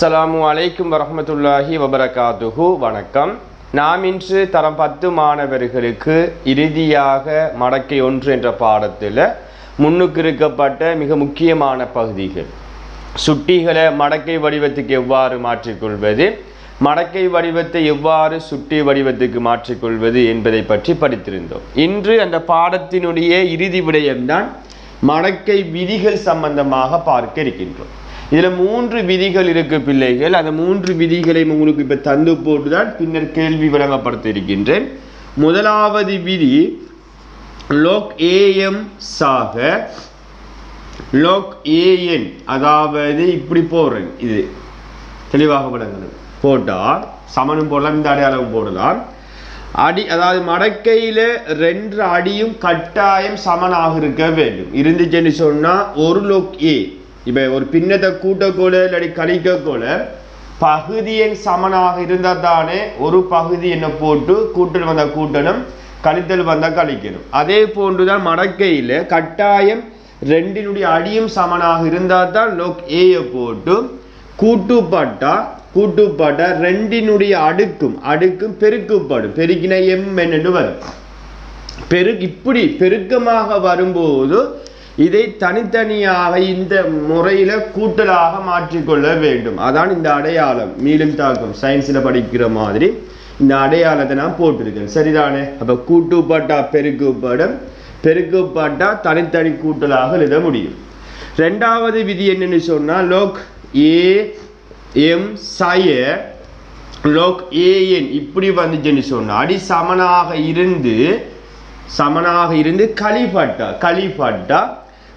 அஸ்லாம் அலைக்கும் வரமத்துல்லாஹி வபரகாத்துஹு. வணக்கம். நாம் இன்று தரம் பத்து மாணவர்களுக்கு இறுதியாக மடக்கை ஒன்று என்ற பாடத்தில் முன்னுக்கு இருக்கப்பட்ட மிக முக்கியமான பகுதிகள். சுட்டிகளை மடக்கை வடிவத்துக்கு எவ்வாறு மாற்றிக்கொள்வது? மடக்கை வடிவத்தை எவ்வாறு சுட்டி வடிவத்துக்கு மாற்றிக்கொள்வது என்பதை பற்றி படித்திருந்தோம். இன்று அந்த பாடத்தினுடைய இறுதி விடயம்தான் மடக்கை விதிகள் சம்பந்தமாக பார்க்க இருக்கின்றோம். இதில் மூன்று விதிகள் இருக்கு பிள்ளைகள். அந்த மூன்று விதிகளை உங்களுக்கு இப்போ தந்து போட்டுதான் பின்னர் கேள்வி வழங்கப்படுத்திருக்கின்றேன் முதலாவது விதி லோக் ஏஎம் சாக லோக் ஏஎன் அதாவது இப்படி போடுறேன் இது. தெளிவாக விளங்கணும். போட்டால் சமனும் போடலாம் இந்த அடையாளம் போடலாம். அடி அதாவது மடக்கையில் ரெண்டு அடியும் கட்டாயம் சமனாக இருக்க வேண்டும். இருந்துச்சுன்னு சொன்னால் ஒரு லோக் ஏ இப்போ ஒரு பின்னத்தை கூட்டக்கூட இல்லாட்டி கழிக்கக்கூட பகுதியின் சமனாக இருந்தால் தானே ஒரு பகுதி என்ன போட்டு கூட்டல் வந்தால் கூட்டணும் கழித்தல் வந்தால் கழிக்கணும் அதே போன்று தான் மடக்கையில் கட்டாயம் ரெண்டினுடைய அடியும் சமனாக இருந்தால் தான் லோக் ஏயை போட்டு கூட்டுப்பட்டா கூட்டுப்பட்டா ரெண்டினுடைய அடுக்கும் அடுக்கும் பெருக்குப்படும். பெருக்கின எம் என்னென்று வரும். பெரு இப்படி பெருக்கமாக வரும்போது இதை தனித்தனியாக இந்த முறையில் கூட்டலாக மாற்றிக்கொள்ள வேண்டும். அதான் இந்த அடையாளம். மீளும் தாக்கம். சயின்ஸில் படிக்கிற மாதிரி இந்த அடையாளத்தை நான் போட்டிருக்கேன். சரிதானே? அப்போ கூட்டுப்பட்டா பெருக்குப்படம். பெருக்குப்பட்டா தனித்தனி கூட்டலாக எழுத முடியும். ரெண்டாவது விதி என்னன்னு சொன்னால் லோக் ஏ எம் சய லோக் ஏஎன் இப்படி வந்துச்சுன்னு சொன்னால் அடி சமனாக இருந்து சமனாக இருந்து களிப்பட்டா களிப்பட்டா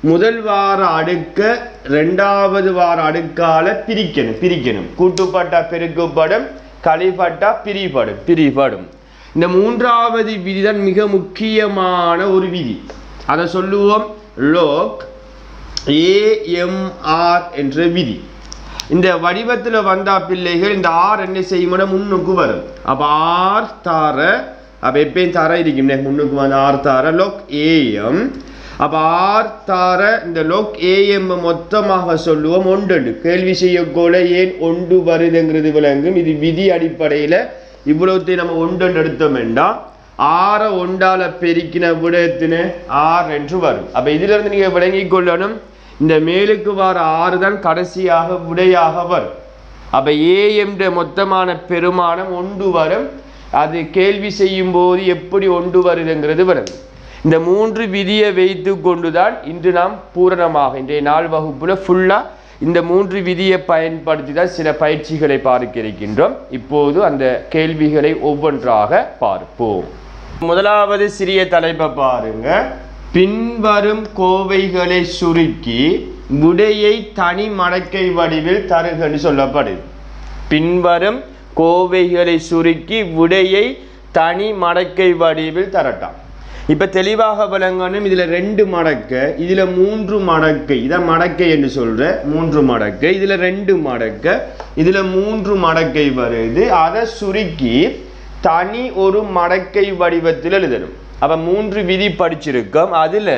முதல் வார அடுக்க ரெண்டாவது வார அடுக்கால பிரிக்கணும் பிரிக்கணும். கூட்டுப்பட்டா பெருக்கப்படும் களிப்பட்டா பிரிபடும் பிரிபடும் இந்த மூன்றாவது விதிதான் மிக முக்கியமான ஒரு விதி. அதை சொல்லுவோம் லோக் ஏஎம்ஆர் என்ற விதி. இந்த வடிவத்தில் வந்தா பிள்ளைகள் இந்த ஆர் என்ன செய்யும்னா முன்னுக்கு வரும். அப்போ ஆர் தார அப்போ எப்பயும் தர இருக்கும் முன்னுக்கு வந்து ஆர் தார லோக் ஏஎம் அப்போ ஆர்த்தார இந்த லோக் ஏஎம் மொத்தமாக சொல்லுவோம் ஒன்று கேள்வி செய்யக்கோல ஏன் ஒன்று வருதுங்கிறது விளங்கும். இது விதி அடிப்படையில் இவ்வளோத்தையும் நம்ம ஒன்று எடுத்தோம் வேண்டாம் ஆற ஒண்டால பெருக்கின விடத்தின ஆறு என்று வரும். அப்போ இதுல இருந்து நீங்க விளங்கிக் கொள்ளணும். இந்த மேலுக்கு வர ஆறு தான் கடைசியாக விடையாக வரும். அப்ப ஏ என்ற மொத்தமான பெருமானம் ஒன்று வரும். அது கேள்வி செய்யும் போது எப்படி ஒன்று வருதுங்கிறது வரும் இந்த மூன்று விதியை வைத்து கொண்டுதான் இன்று நாம் பூரணமாக இன்றைய நாள் வகுப்புல ஃபுல்லா இந்த மூன்று விதியை பயன்படுத்தி தான் சில பயிற்சிகளை பார்க்க இருக்கின்றோம். இப்போது அந்த கேள்விகளை ஒவ்வொன்றாக பார்ப்போம். முதலாவது சிறிய தலைப்பை பாருங்க. பின்வரும் கோவைகளை சுருக்கி விடையை தனி மடக்கை வடிவில் தருகன்னு சொல்லப்படுது. பின்வரும் கோவைகளை சுருக்கி விடையை தனி மடக்கை வடிவில் தரட்டாம். இப்போ தெளிவாக விளங்கணும். இதில் ரெண்டு மடக்கை. இதில் மூன்று மடக்கை. இதை மடக்கை என்று சொல்கிற மூன்று மடக்கை. இதில் ரெண்டு மடக்கை. இதில் மூன்று மடக்கை வருது. அதை சுருக்கி தனி ஒரு மடக்கை வடிவத்தில் எழுதணும். அப்போ மூன்று விதி படிச்சிருக்கோம். அதில்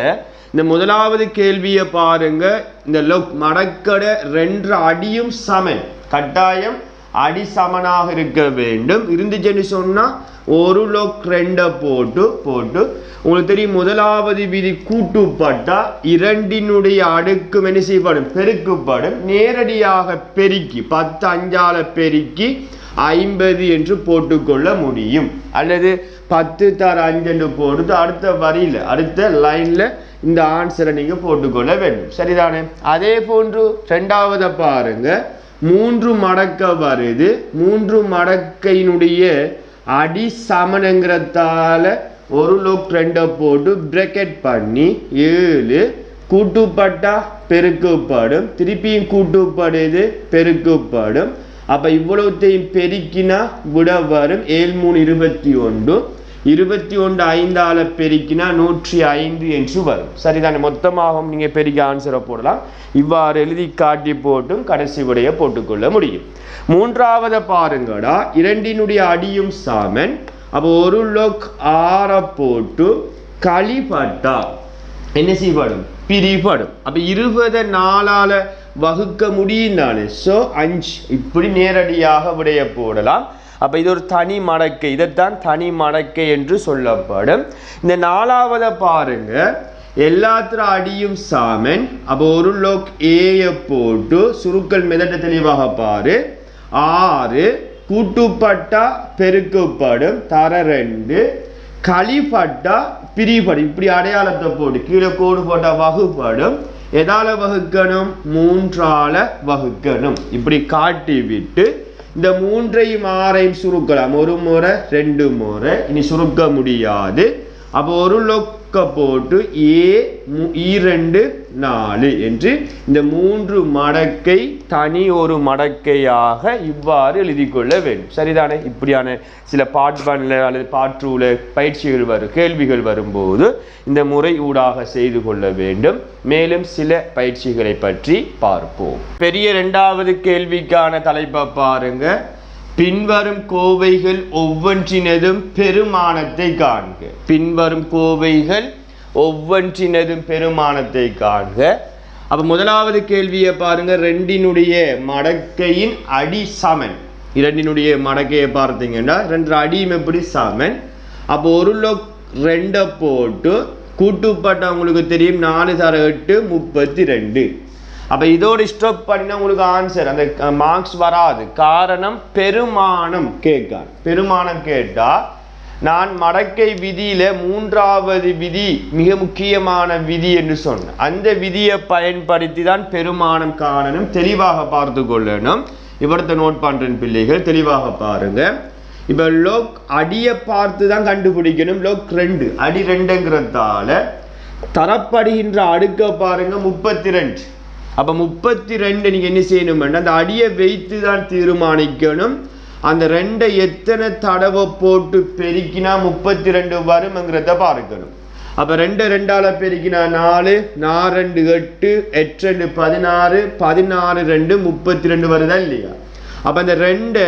இந்த முதலாவது கேள்வியை பாருங்க. இந்த லொக் மடக்கடை ரெண்டு அடியும் சமன் கட்டாயம் அடி சமனாக இருக்க வேண்டும். இருந்துச்சுன்னு சொன்னா ஒரு லோக் ரெண்டை போட்டு போட்டு உங்களுக்கு தெரியும் முதலாவது விதி கூட்டுப்பட்டா இரண்டினுடைய அடுக்கும் என்ன செய்யப்படும்? பெருக்கப்படும். நேரடியாக பெருக்கி பத்து அஞ்சால பெருக்கி ஐம்பது என்று போட்டுக்கொள்ள முடியும். அல்லது பத்து தர அஞ்சு என்று போட்டு அடுத்த வரியில் அடுத்த லைன்ல இந்த ஆன்சரை நீங்க போட்டுக்கொள்ள வேண்டும். சரிதானே? அதே போன்று ரெண்டாவதை பாருங்க. மூன்று மடக்க வருது மூன்று மடக்கையினுடைய அடி சமனங்கிறதால ஒரு லோக் ரெண்டை போட்டு பிரக்கெட் பண்ணி ஏழு கூட்டுப்பட்டா பெருக்கப்படும். திருப்பியும் கூட்டுப்படுது பெருக்கப்படும். அப்போ இவ்வளவுத்தையும் பெருக்கினா விட வரும். ஏழு மூணு இருபத்தி ஒன்று. இருபத்தி ஒன்று ஐந்தால பெருக்கினா நூற்றி ஐந்து என்று வரும். சரிதானே? மொத்தமாகவும் நீங்கள் பெருக்கி ஆன்சரை போடலாம். இவ்வாறு எழுதி காட்டி போட்டும் கடைசி விடைய போட்டுக்கொள்ள முடியும். மூன்றாவது பாருங்கடா. இரண்டினுடைய அடியும் சாமன். அப்போ ஒரு லோக் ஆற போட்டு களிப்பட்டா என்ன செய்யப்படும்? பிரிபடும். அப்போ இருபது நாளால் வகுக்க முடியும் தானே ஸோ அஞ்சு. இப்படி நேரடியாக விடைய போடலாம். அப்போ இது ஒரு தனி மடக்கை. இதைத்தான் தனி மடக்கை என்று சொல்லப்படும். இந்த நாலாவதை பாருங்க. எல்லாத்திர அடியும் சாமன் அப்போ ஒரு லோக் ஏயை போட்டு சுருக்கல் மிதட்ட தெளிவாக பாரு. ஆறு கூட்டுப்பட்டா பெருக்கப்படும் தர ரெண்டு களிப்பட்டா பிரிபடும் இப்படி அடையாளத்தை போட்டு கீழே கோடு போட்டா வகுப்படும். எதால வகுக்கணும்? மூன்றால வகுக்கணும். இப்படி காட்டி விட்டு இந்த மூன்றையும் ஆறையும் சுருக்கலாம். ஒரு முறை ரெண்டு முறை. இனி சுருக்க முடியாது. அப்போ ஒரு முக்க போட்டு ஏ மு- இரண்டு நாலு என்று இந்த மூன்று மடக்கை தனி ஒரு மடக்கையாக இவ்வாறு எழுதி கொள்ள வேண்டும். சரிதானே? இப்படியான சில பாட்பன்ல அல்லது பாற்றுல பயிற்சிகள் வரும் கேள்விகள் வரும்போது இந்த முறை ஊடாக செய்து கொள்ள வேண்டும். மேலும் சில பயிற்சிகளை பற்றி பார்ப்போம். பெரிய இரண்டாவது கேள்விக்கான தலைப்பை பாருங்கள் பின்வரும் கோவைகள் ஒவ்வொன்றினதும் பெருமானத்தை காண்க. பின்வரும் கோவைகள் ஒவ்வொன்றினதும் பெருமானத்தை காண்க. அப்ப முதலாவது கேள்வியை பாருங்க. ரெண்டினுடைய மடக்கையின் அடி சமன். இரண்டினுடைய மடக்கையை பார்த்தீங்கன்னா ரெண்டு அடியும் எப்படி சமன்? அப்போ ஒரு லோக் ரெண்டை போட்டு கூட்டுப்பட்ட உங்களுக்கு தெரியும். நாலு தர எட்டு முப்பத்தி ரெண்டு. அப்போ இதோட ஸ்டோப் பண்ணினா உங்களுக்கு ஆன்சர் அந்த மார்க்ஸ் வராது. காரணம் பெருமானம் கேட்கான் பெருமானம் கேட்டா நான் மடக்கை விதியில மூன்றாவது விதி மிக முக்கியமான விதி என்று சொன்னேன் அந்த விதியை பயன்படுத்தி தான் பெருமானம் காணணும் தெளிவாக பார்த்து கொள்ளணும். இவரத்தை நோட் பண்ணுறேன் பிள்ளைகள் தெளிவாக பாருங்க. இப்போ லோக் அடியை பார்த்து தான் கண்டுபிடிக்கணும். லோக் ரெண்டு. அடி ரெண்டுங்கிறதால தரப்படுகின்ற அடுக்க பாருங்க முப்பத்தி ரெண்டு. அப்போ முப்பத்தி ரெண்டு நீங்கள் என்ன செய்யணும்னா அந்த அடியை வைத்து தான் தீர்மானிக்கணும். அந்த ரெண்டை எத்தனை தடவை போட்டு பெருக்கினா முப்பத்தி ரெண்டு வரும்ங்கிறத பார்க்கணும். அப்போ ரெண்டு ரெண்டால் பெருக்கினா நாலு நாலு ரெண்டு எட்டு எட்டு ரெண்டு பதினாறு பதினாறு ரெண்டு முப்பத்தி ரெண்டு வருதா இல்லையா? அப்போ அந்த ரெண்டை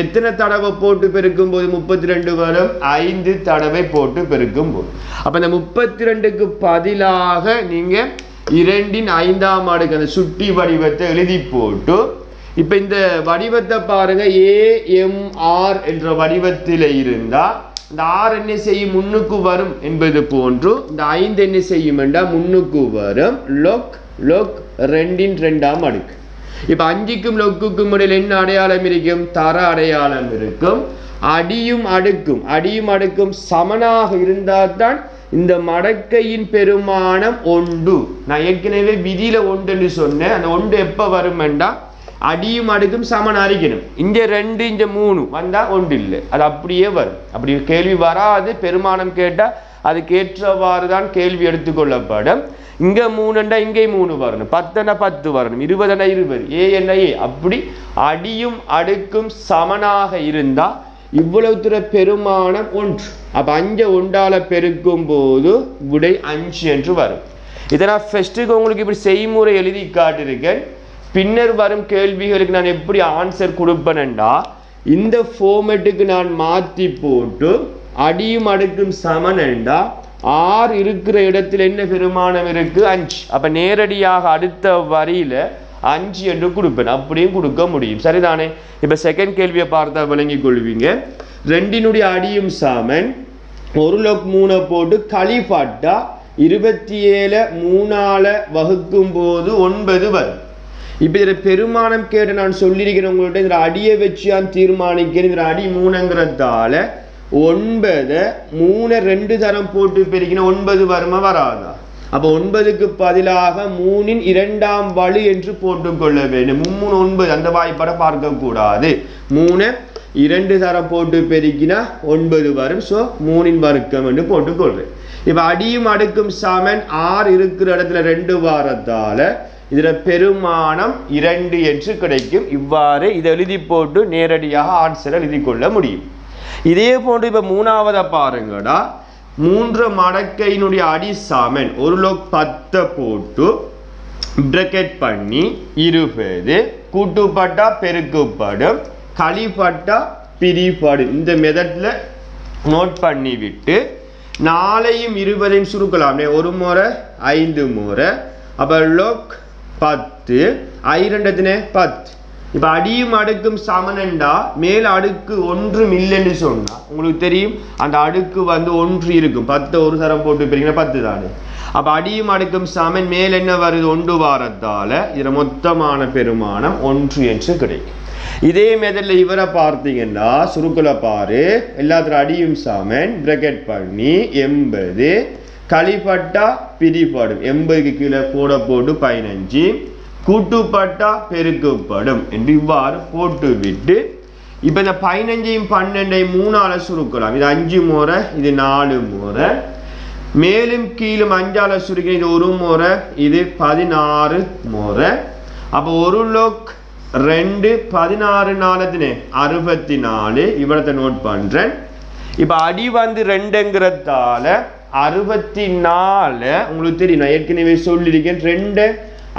எத்தனை தடவை போட்டு பெருக்கும் போது முப்பத்தி ரெண்டு வரும்? ஐந்து தடவை போட்டு பெருக்கும் போது அப்போ இந்த முப்பத்தி ரெண்டுக்கு பதிலாக நீங்கள் இரண்டின் ஐந்தாம் அடுக்கு அந்த சுட்டி வடிவத்தை எழுதி போட்டு இப்ப இந்த வடிவத்தை பாருங்க ஏஎம்ஆர் என்ற வடிவத்தில் இருந்தா இந்த ஆறு என்ன செய்யும்? முன்னுக்கு வரும் என்பது போன்று இந்த ஐந்து என்ன செய்யும் என்றால் முன்னுக்கு வரும். லொக் லொக் ரெண்டின் ரெண்டாம் அடுக்கு. இப்ப அஞ்சுக்கும் லொக்குக்கும் இடையில் என்ன அடையாளம் இருக்கும்? தர அடையாளம் இருக்கும். அடியும் அடுக்கும் அடியும் அடுக்கும் சமனாக இருந்தால் தான் இந்த மடக்கையின் பெருமானம் ஒன்று நான் ஏற்கனவே விதியில ஒன்றுன்னு சொன்னேன். அந்த ஒன்று எப்ப வரும் வேண்டாம் அடியும் அடுக்கும் சமன் அறிக்கணும் இங்க ரெண்டு இங்க மூணு. வந்தா ஒன்று இல்லை அது அப்படியே வரும். அப்படி கேள்வி வராது. பெருமானம் கேட்டா அதுக்கு ஏற்றவாறு தான் கேள்வி எடுத்துக்கொள்ளப்படும். இங்க மூணுண்டா இங்கே மூணு வரணும். பத்தன பத்து வரணும். இருபதுனா இருபது. ஏ என்ன ஏ? அப்படி அடியும் அடுக்கும் சமனாக இருந்தா இவ்வளவு தூர பெருமானம் ஒன்று. அப்ப அஞ்ச ஒன்றால பெருக்கும் போது விடை அஞ்சு என்று வரும். இதை நான் ஃபர்ஸ்ட்டுக்கு உங்களுக்கு இப்படி செய்முறை எழுதி காட்டியிருக்கேன். பின்னர் வரும் கேள்விகளுக்கு நான் எப்படி ஆன்சர் கொடுப்பேன்டா இந்த ஃபோமெட்டுக்கு நான் மாற்றி போட்டு அடியும் அடுக்கும் சமனண்டா ஆறு இருக்கிற இடத்துல என்ன பெருமானம் இருக்கு? அஞ்சு. அப்ப நேரடியாக அடுத்த வரியில அஞ்சு என்று கொடுப்பேன். அப்படியும் கொடுக்க முடியும். சரிதானே? இப்போ செகண்ட் கேள்வியை பார்த்தா விளங்கிக் கொள்வீங்க. ரெண்டினுடைய அடியும் சாமன் ஒரு லோக் மூணை போட்டு களிஃபாட்டா இருபத்தி ஏழு மூணால வகுக்கும் போது ஒன்பது வரும். இப்போ இதில் பெருமானம் கேட்டு நான் சொல்லியிருக்கிறேன் உங்கள்ட்ட. இந்த அடியை வச்சு நான் தீர்மானிக்கிறேன். இதுல அடி மூணுங்கிறதால ஒன்பதை மூணை ரெண்டு தரம் போட்டு பெருக்கினா ஒன்பது வருமா வராதா? அப்போ ஒன்பதுக்கு பதிலாக மூணின் இரண்டாம் வலு என்று போட்டுக்கொள்ள வேண்டும். மும்மூணு ஒன்பது அந்த வாய்ப்பாட பார்க்க கூடாது மூணு இரண்டு தரம் போட்டு பெருக்கினா ஒன்பது வரும். ஸோ மூணின் வர்க்கம் என்று போட்டுக்கொள்றேன் இப்போ அடியும் அடுக்கும் சமன் ஆறு இருக்கிற இடத்துல ரெண்டு வாரத்தால இதுல பெருமானம் இரண்டு என்று கிடைக்கும். இவ்வாறு இதை எழுதி போட்டு நேரடியாக ஆன்சரை எழுதி கொள்ள முடியும். இதே போன்று இப்ப மூணாவதை பாருங்கடா. மூன்று மடக்கையினுடைய அடி சமன். ஒரு லோக் பத்தை போட்டு பிரக்கெட் பண்ணி இருபது. கூட்டுப்பட்டா பெருக்கப்படும். களிப்பட்டா பிரிப்படும் இந்த மெதட்டில் நோட் பண்ணிவிட்டு நாளையும் இருபதையும் சுருக்கலாமே. ஒரு முறை ஐந்து முறை. அப்போ லோக் பத்து. ஐரெண்டத்தினே பத்து. இப்போ அடியும் அடுக்கும் சமனண்டா மேல் அடுக்கு ஒன்றும் இல்லைன்னு சொன்னால் உங்களுக்கு தெரியும்? அந்த அடுக்கு வந்து ஒன்று இருக்கும். பத்து ஒரு சரம் போட்டு பிரிக்கிற பத்து தானே? அப்போ அடியும் அடுக்கும் சமன் மேல் என்ன வருது? ஒன்று வாரத்தால் இதில் மொத்தமான பெருமானம் ஒன்று என்று கிடைக்கும். இதே மெதல்ல இவரை பார்த்தீங்கன்னா சுருக்குல பாரு. எல்லாத்துல அடியும் சமன் பிரக்கெட் பண்ணி எண்பது. களிப்பட்டா பிரிப்படும். எண்பதுக்கு கீழே கூட போட்டு பதினஞ்சு. கூட்டுப்பட்டா பெருக்கப்படும் என்று இவ்வாறு போட்டுவிட்டு இப்போ இப்ப இந்த பதினஞ்சையும் பன்னெண்டையும் மூணால சுருக்கலாம். இது அஞ்சு முறை இது நாலு முறை. மேலும் கீழும் அஞ்சால சுருக்கி இது ஒரு முறை இது பதினாறு முறை. அப்போ ஒரு லோக் ரெண்டு பதினாறு நாலத்துனே அறுபத்தி நாலு இவ்வளத்தை நோட் பண்றேன். இப்ப அடி வந்து ரெண்டுங்கிறதால அறுபத்தி நாலு உங்களுக்கு தெரியும் நான் ஏற்கனவே சொல்லியிருக்கேன் ரெண்டு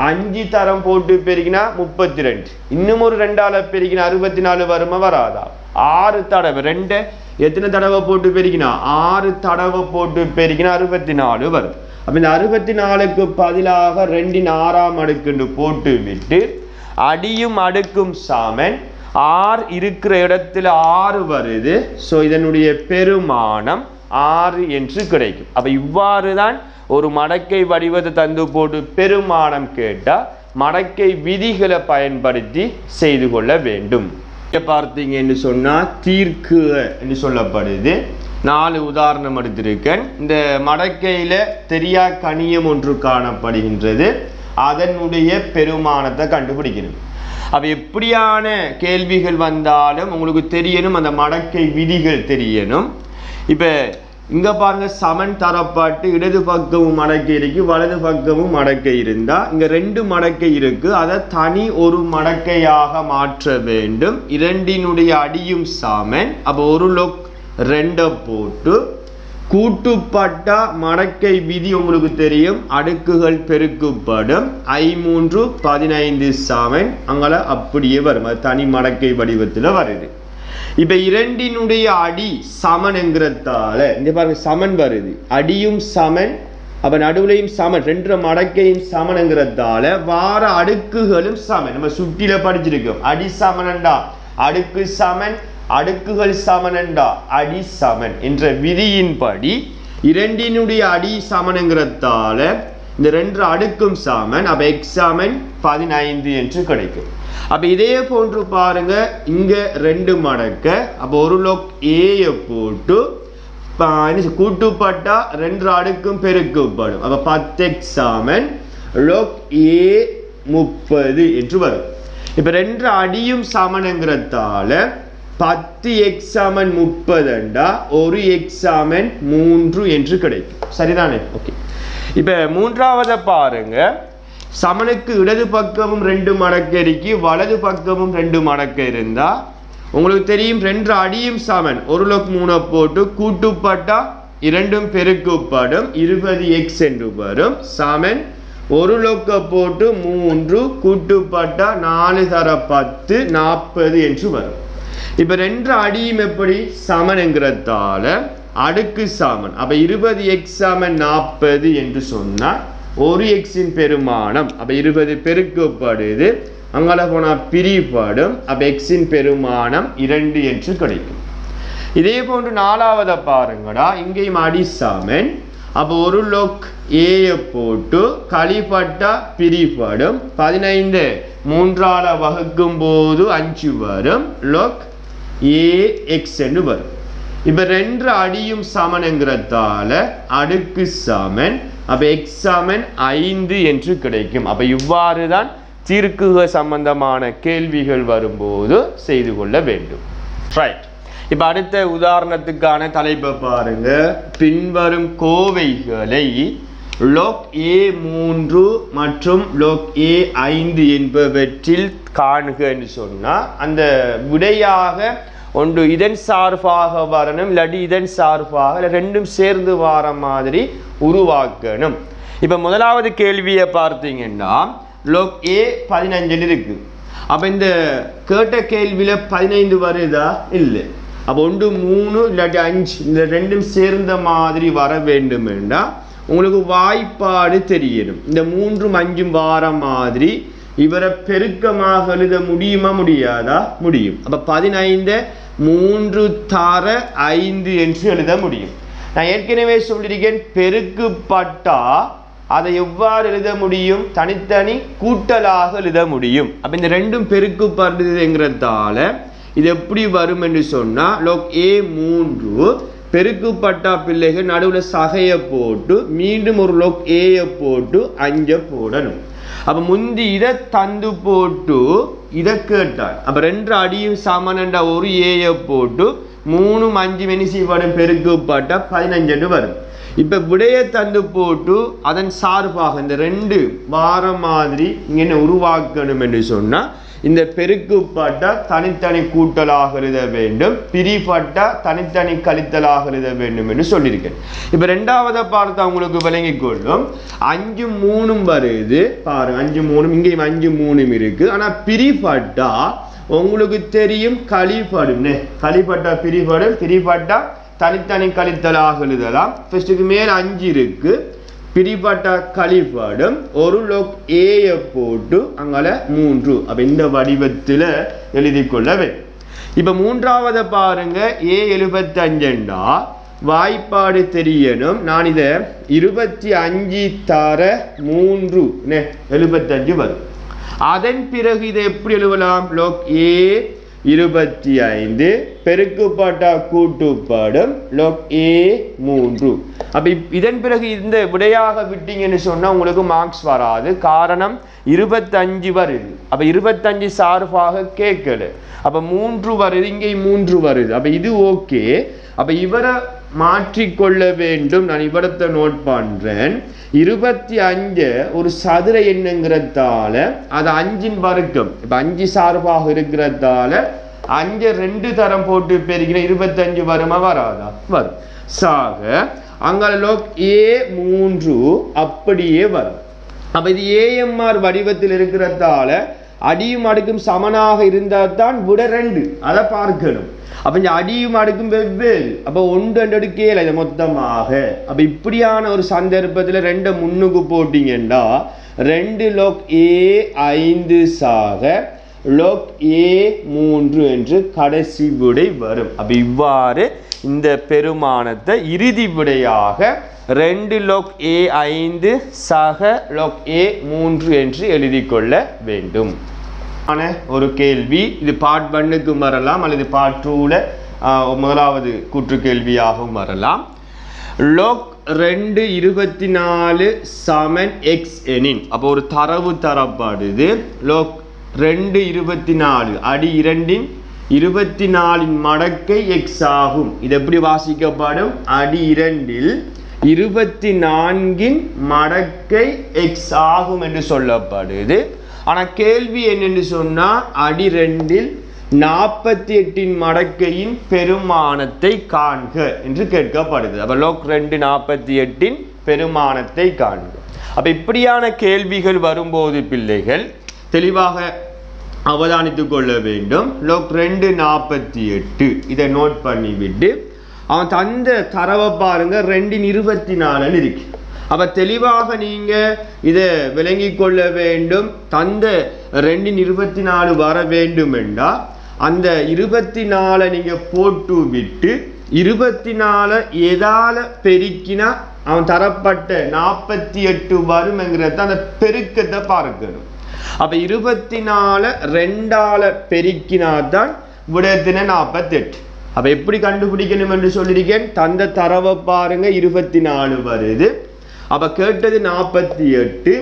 அஞ்சு தரம் போட்டு பெருகினா முப்பத்தி ரெண்டு இன்னும் ஒரு ரெண்டால பெருகினா அறுபத்தி நாலு வருமா வராதா? ஆறு தடவை ரெண்டு. எத்தனை தடவை போட்டு பெருகினா? ஆறு தடவை போட்டு பெருகினா அறுபத்தி நாலு வரும் அப்போ இந்த அறுபத்தி நாலுக்கு பதிலாக ரெண்டின் ஆறாம் அடுக்குன்னு போட்டு விட்டு அடியும் அடுக்கும் சாமன் ஆறு இருக்கிற இடத்துல ஆறு வருது. ஸோ இதனுடைய பெருமானம் ஆறு என்று கிடைக்கும். அப்போ இவ்வாறு தான் ஒரு மடக்கை வடிவத்தை தந்து போட்டு பெருமானம் கேட்டால் மடக்கை விதிகளை பயன்படுத்தி செய்து கொள்ள வேண்டும். இங்க பார்த்தீங்கன்னு சொன்னால் தீர்க்கு என்று சொல்லப்படுது. நாலு உதாரணம் எடுத்திருக்கேன். இந்த மடக்கையில் தெரியா கணியம் ஒன்று காணப்படுகின்றது. அதனுடைய பெருமானத்தை கண்டுபிடிக்கணும். அப்போ எப்படியான கேள்விகள் வந்தாலும் உங்களுக்கு தெரியணும் அந்த மடக்கை விதிகள் தெரியணும். இப்போ இங்கே பாருங்க சமன் தரப்பாட்டு இடது பக்கமும் மடக்கை இருக்கு வலது பக்கமும் மடக்கை இருந்தால் இங்கே ரெண்டு மடக்கை இருக்கு. அதை தனி ஒரு மடக்கையாக மாற்ற வேண்டும். இரண்டினுடைய அடியும் சமன். அப்போ ஒரு லொக் ரெண்டை போட்டு கூட்டுப்பட்ட மடக்கை விதி உங்களுக்கு தெரியும். அடுக்குகள் பெருக்கப்படும். ஐ மூன்று பதினைந்து சாமன். அங்கே அப்படியே வரும். அது தனி மடக்கை வடிவத்தில் வருது. இப்ப இரண்டினுடைய அடி சமன்ங்கிறதால இந்த பாருங்க சமன் வருது. அடியும் சமன் அப்ப நடுவுலையும் சமன் ரெண்டு மடக்கையும் சமன்ங்கிறதால வார அடுக்குகளும் சமன். நம்ம சுட்டில படிச்சிருக்கோம். அடி சமனண்டா அடுக்கு சமன் அடுக்குகள் சமனண்டா அடி சமன் என்ற விதியின்படி இரண்டினுடைய அடி சமனுங்கிறதால இந்த ரெண்டு அடுக்கும் சாமன் அப்ப எக்ஸாமன் பதினைந்து என்று கிடைக்கும். அப்ப இதே போன்று பாருங்க இங்க ரெண்டு மடக்க. அப்ப ஒரு லோக் ஏயை போட்டு என்ன கூட்டுப்பட்டா ரெண்டு அடுக்கும் பெருக்கப்படும். அப்ப பத்து எக்ஸாமன் லோக் ஏ முப்பது என்று வரும். இப்ப ரெண்டு அடியும் சமனுங்கிறதால பத்து எக்ஸாமன் முப்பதுண்டா ஒரு எக்ஸாமன் மூன்று என்று கிடைக்கும். சரிதானே? ஓகே இப்ப மூன்றாவதை பாருங்க. சமனுக்கு இடது பக்கமும் ரெண்டு மடக்கு இருக்கு வலது பக்கமும் ரெண்டு மடக்கு இருந்தா உங்களுக்கு தெரியும் ரெண்டு அடியும் சமன். ஒரு லோக் மூணை போட்டு கூட்டுப்பட்டா இரண்டும் பெருக்கப்படும். இருபது எக்ஸ் என்று வரும். சமன் ஒரு லோக்க போட்டு மூன்று கூட்டுப்பட்டா நாலு தர பத்து நாற்பது என்று வரும். இப்ப ரெண்டு அடியும் எப்படி? சமனுங்கிறதால அடுக்கு சமன். அப்ப இருபது எக்ஸ் சமன் நாற்பது என்று சொன்னால் ஒரு எக்ஸின் பெருமானம். அப்போ இருபது பெருக்கப்படுது அங்கால போனால் பிரிப்படும் அப்போ எக்ஸின் பெருமானம் இரண்டு என்று கிடைக்கும். இதே போன்று நாலாவதை பாருங்கடா. இங்கேயும் அடி சமன் அப்போ ஒரு லோக் ஏயை போட்டு களிப்பட்டா பிரிப்படும் பதினைந்து மூன்றால வகுக்கும் போது அஞ்சு வரும். லோக் ஏ எக்ஸ் என்று வரும். இப்போ ரெண்டு அடியும் சமனுங்கிறதால அடுக்கு சமன் அப்போ எக்ஸ் ஐந்து என்று கிடைக்கும். அப்போ இவ்வாறு தான் தீர்க்குக சம்பந்தமான கேள்விகள் வரும்போது செய்து கொள்ள வேண்டும். ரைட் இப்போ அடுத்த உதாரணத்துக்கான தலைப்பை பாருங்க. பின்வரும் கோவைகளை லோக் ஏ மூன்று மற்றும் லோக் ஏ ஐந்து என்பவற்றில் காணுகன்னு சொன்னால் அந்த விடையாக ஒன்று இதன் சார்பாக வரணும் இல்லாட்டி இதன் சார்பாக இல்லை ரெண்டும் சேர்ந்து வர மாதிரி உருவாக்கணும். இப்போ முதலாவது கேள்வியை பார்த்தீங்கன்னா லோக் ஏ பதினஞ்சுன்னு இருக்கு. அப்போ இந்த கேட்ட கேள்வியில் பதினைந்து வருதா? இல்லை. அப்போ ஒன்று மூணு இல்லாட்டி அஞ்சு இந்த ரெண்டும் சேர்ந்த மாதிரி வர வேண்டும் என்றால் உங்களுக்கு வாய்ப்பாடு தெரியணும் இந்த மூன்றும் அஞ்சும் வாரம் மாதிரி இவரை பெருக்கமாக எழுத முடியுமா முடியாதா? முடியும். அப்போ பதினைந்து மூன்று தார ஐந்து என்று எழுத முடியும். நான் ஏற்கனவே சொல்லியிருக்கேன் பெருக்குப்பட்டா அதை எவ்வாறு எழுத முடியும்? தனித்தனி கூட்டலாக எழுத முடியும். அப்போ இந்த ரெண்டும் பெருக்குப்படுதுங்கிறதால இது எப்படி வரும் என்று சொன்னால் லோக் ஏ மூன்று பெருக்குப்பட்டா பிள்ளைகள் நடுவில் சகையை போட்டு மீண்டும் ஒரு லோக் ஏயை போட்டு அஞ்ச போடணும். அப்ப முந்தி இதை தந்து போட்டு இதை கேட்டான் அப்ப ரெண்டு அடியும் சமனண்டா ஒரு ஏயை போட்டு மூணு அஞ்சு மெனிசி வரும் பெருக்குப்பட்டா பதினஞ்சு வரும். இப்போ விடைய தந்து போட்டு அதன் சார்பாக இந்த ரெண்டு வாரம் மாதிரி இங்கே என்ன உருவாக்கணும் என்று சொன்னால் இந்த பெருக்குப்பட்ட தனித்தனி கூட்டலாக எழுத வேண்டும் பிரிப்பட்ட தனித்தனி கழித்தலாக எழுத வேண்டும் என்று சொல்லியிருக்கேன். இப்போ ரெண்டாவதை பார்த்து அவங்களுக்கு விளங்கி கொள்ளும். அஞ்சு மூணும் வருது. பாருங்க அஞ்சு மூணும் இங்கேயும் அஞ்சு மூணும் இருக்கு. ஆனா பிரிப்பட்டா உங்களுக்கு தெரியும் களிப்படும் களிப்பட்டா பிரிப்படும் பிரிப்பட்டா தனித்தனி கழித்தலாக எழுதலாம். ஃபர்ஸ்ட்டுக்கு மேல் அஞ்சு இருக்கு. பிரிப்பட்ட கழிப்பாடும். ஒரு லோக் ஏயை போட்டு அங்கால மூன்று. அப்ப இந்த வடிவத்தில் எழுதி கொள்ளவே இப்ப மூன்றாவது பாருங்க. ஏ எழுபத்தஞ்சண்டா. வாய்ப்பாடு தெரியணும். நான் இதை இருபத்தி அஞ்சு தர மூன்று. எழுபத்தஞ்சு வரும். அதன் பிறகு இதை எப்படி எழுதலாம்? லோக் ஏ இருபத்தி ஐந்து பெருக்குப்பட்ட கூட்டுப்படும் லோக் ஏ மூன்று. அப்போ இப்- இதன் பிறகு இந்த விடையாக விட்டீங்கன்னு சொன்னால் உங்களுக்கு மார்க்ஸ் வராது. காரணம் இருபத்தஞ்சு வருது. அப்போ இருபத்தஞ்சு சார்பாக கேட்கல. அப்போ மூன்று வருது இங்கே மூன்று வருது. அப்போ இது ஓகே அப்போ இவரை மாற்றிக்கொள்ள வேண்டும். நான் இவரத்தை நோட் பண்றேன். இருபத்தி அஞ்சு ஒரு சதுர எண்ணுங்கிறதால அது அஞ்சின் வர்க்கம். இப்போ அஞ்சு சார்பாக இருக்கிறதால அஞ்சு ரெண்டு தரம் போட்டு பெருகிற இருபத்தஞ்சு வருமா வராதா? வரும். சாக அங்கே லோக் ஏ மூன்று அப்படியே வரும். அப்போ இது ஏஎம்ஆர் வடிவத்தில் இருக்கிறதால அடியும் அடுக்கும் சமனாக இருந்தால் தான் விட ரெண்டு. அதை பார்க்கணும். அப்ப இந்த அடியும் அடுக்கும் வெவ்வேறு. அப்ப ஒன்று ரெண்டு எடுக்கையில இது மொத்தமாக. அப்ப இப்படியான ஒரு சந்தர்ப்பத்தில் ரெண்டை முன்னுக்கு போட்டீங்கன்னா ரெண்டு லோக் ஏ ஐந்து சாக லோக் ஏ மூன்று என்று கடைசி விடை வரும். அப்ப இவ்வாறு இந்த பெருமானத்தை இறுதி விடையாக ரெண்டு லோக் ஏ ஐந்து சக லோக் ஏ மூன்று என்று எழுதி கொள்ள வேண்டும். ஆன ஒரு கேள்வி இது பார்ட் ஒன்னுக்கும் வரலாம் அல்லது பார்ட் டூவில் முதலாவது கூற்று கேள்வியாகவும் வரலாம். லோக் ரெண்டு இருபத்தி நாலு சமன் எக்ஸ் எனின் அப்போ ஒரு தரவு தரப்படுது லோக் ரெண்டு இருபத்தி நாலு அடி இரண்டின் இருபத்தி நாலின் மடக்கை எக்ஸ் ஆகும். இது எப்படி வாசிக்கப்படும்? அடி இரண்டில் இருபத்தி நான்கின் மடக்கை எக்ஸ் ஆகும் என்று சொல்லப்படுது. ஆனால் கேள்வி என்னென்னு சொன்னால் அடி ரெண்டில் நாற்பத்தி எட்டின் மடக்கையின் பெருமானத்தை காண்க என்று கேட்கப்படுது. அப்போ லோக் ரெண்டு நாற்பத்தி எட்டின் பெருமானத்தை காண்க. அப்போ இப்படியான கேள்விகள் வரும்போது பிள்ளைகள் தெளிவாக அவதானித்து கொள்ள வேண்டும். லோக் ரெண்டு நாற்பத்தி எட்டு. இதை நோட் பண்ணிவிட்டு அவன் தந்த தரவை பாருங்கள் ரெண்டின் இருபத்தி நாலுன்னு இருக்கு. அப்போ தெளிவாக நீங்கள் இதை விளங்கிக் கொள்ள வேண்டும். தந்த ரெண்டின் இருபத்தி நாலு வர வேண்டும் என்றால் அந்த இருபத்தி நாலை நீங்கள் போட்டு விட்டு இருபத்தி நாலு எதால் பெருக்கினா அவன் தரப்பட்ட நாற்பத்தி எட்டு வரும்ங்கிறத அந்த பெருக்கத்தை பார்க்கணும். அப்ப இருபத்தி நாலு ரெண்டால பெருக்கினாதான் விடத்தின நாற்பத்தெட்டு அப்போ எப்படி கண்டுபிடிக்கணும் என்று சொல்லியிருக்கேன். தந்த தரவை பாருங்க இருபத்தி நாலு வருது. அப்போ கேட்டது நாற்பத்தி எட்டு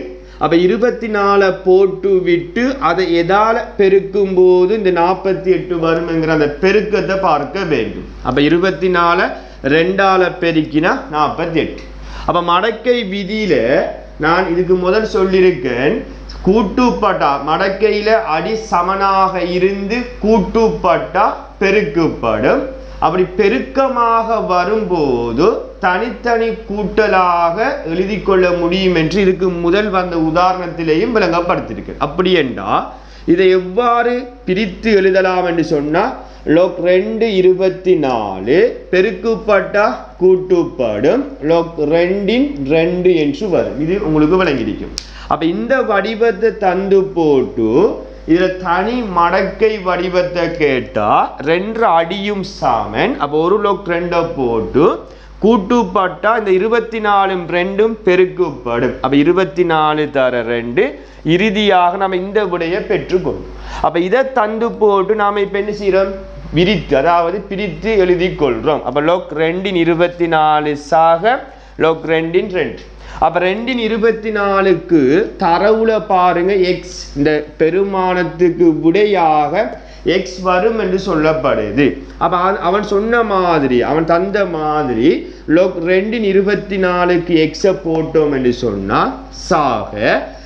அப்போ இருபத்தி நாலை போட்டு விட்டு அதை எதால பெருக்கும் போது இந்த நாற்பத்தி எட்டு வரும்ங்கிற அந்த பெருக்கத்தை பார்க்க வேண்டும். அப்ப இருபத்தி நாலை ரெண்டால பெருக்கினா நாற்பத்தி எட்டு அப்ப மடக்கை விதியில நான் இதுக்கு முதல் சொல்லியிருக்கேன். கூட்டுப்பட்டா மடக்கையில அடி சமனாக இருந்து கூட்டுப்பட்டா பெருக்கப்படும். அப்படி பெருக்கமாக வரும்போது தனித்தனி கூட்டலாக எழுதி கொள்ள முடியும் என்று இதுக்கு முதல் வந்த உதாரணத்திலேயும் விளங்கப்படுத்திருக்கு அப்படி என்றால் இதை எவ்வாறு பிரித்து எழுதலாம் என்று சொன்னால் லோக் ரெண்டு இருபத்தி நாலு பெருக்குப்பட்டா கூட்டுப்படும் லோக் ரெண்டின் ரெண்டு என்று வரும். இது உங்களுக்கு விளங்கியிருக்கும். அப்போ இந்த வடிவத்தை தந்து போட்டு இதில் தனி மடக்கை வடிவத்தை கேட்டால் ரெண்டு அடியும் சாமன். அப்போ ஒரு லோக் ரெண்டை போட்டு கூட்டுப்பட்டா இந்த இருபத்தி நாலும் ரெண்டும் பெருக்குப்படும். அப்போ இருபத்தி நாலு தர ரெண்டு இறுதியாக நம்ம இந்த விடையை பெற்றுக்கொள்ளும் அப்போ இதை தந்து போட்டு நாம் இப்போ என்ன செய்கிறோம் விரித்து அதாவது பிரித்து எழுதி கொள்கிறோம் அப்போ லோக் ரெண்டின் இருபத்தி நாலு சாக லோக் ரெண்டின் ரெண்டு. அப்போ ரெண்டின் இருபத்தி நாலுக்கு தரவுல பாருங்க எக்ஸ் இந்த பெருமானத்துக்கு விடையாக எக்ஸ் வரும் என்று சொல்லப்படுது. அப்போ அவன்- அவன் சொன்ன மாதிரி அவன் தந்த மாதிரி லோக் ரெண்டின் இருபத்தி நாலுக்கு எக்ஸை போட்டோம் என்று சொன்னால் சாக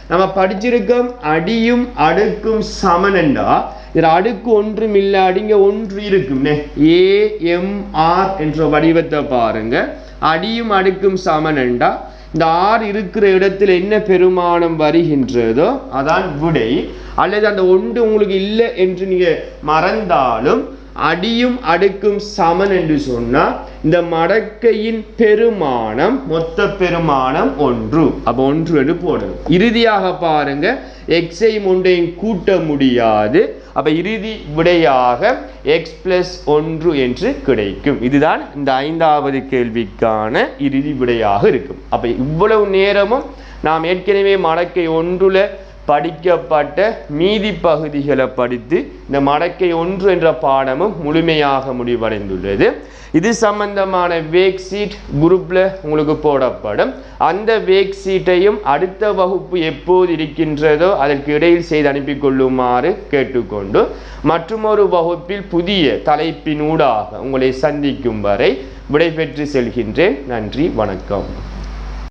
நம்ம படிச்சிருக்கோம் அடியும் அடுக்கும் சமனண்டா இதில் அடுக்கு ஒன்றும் இல்லை அடிங்க ஒன்று இருக்கும்னே ஏஎம்ஆர் என்ற வடிவத்தை பாருங்க. அடியும் அடுக்கும் சமனண்டா இந்த ஆர் இருக்கிற இடத்துல என்ன பெருமானம் வருகின்றதோ அதான் விடை. அல்லது அந்த ஒன்று உங்களுக்கு இல்லை என்று நீங்க மறந்தாலும் அடியும் அடுக்கும் சமன் என்று சொன்னால் இந்த மடக்கையின் பெருமானம் மொத்த பெருமானம் ஒன்று. அப்போ ஒன்று என்று போடணும். இறுதியாக பாருங்க எக்ஸையும் ஒன்றையும் கூட்ட முடியாது. அப்போ இறுதி விடையாக எக்ஸ் பிளஸ் ஒன்று என்று கிடைக்கும். இதுதான் இந்த ஐந்தாவது கேள்விக்கான இறுதி விடையாக இருக்கும். அப்போ இவ்வளவு நேரமும் நாம் ஏற்கனவே மடக்கை ஒன்றுல படிக்கப்பட்ட மீதி பகுதிகளை படித்து இந்த மடக்கை ஒன்று என்ற பாடமும் முழுமையாக முடிவடைந்துள்ளது. இது சம்பந்தமான வேக் சீட் குரூப்பில் உங்களுக்கு போடப்படும். அந்த வேக் சீட்டையும் அடுத்த வகுப்பு எப்போது இருக்கின்றதோ அதற்கு இடையில் செய்து அனுப்பி கொள்ளுமாறு கேட்டுக்கொண்டு மற்றுமொரு வகுப்பில் புதிய தலைப்பினூடாக உங்களை சந்திக்கும் வரை விடைபெற்று செல்கின்றேன். நன்றி வணக்கம்.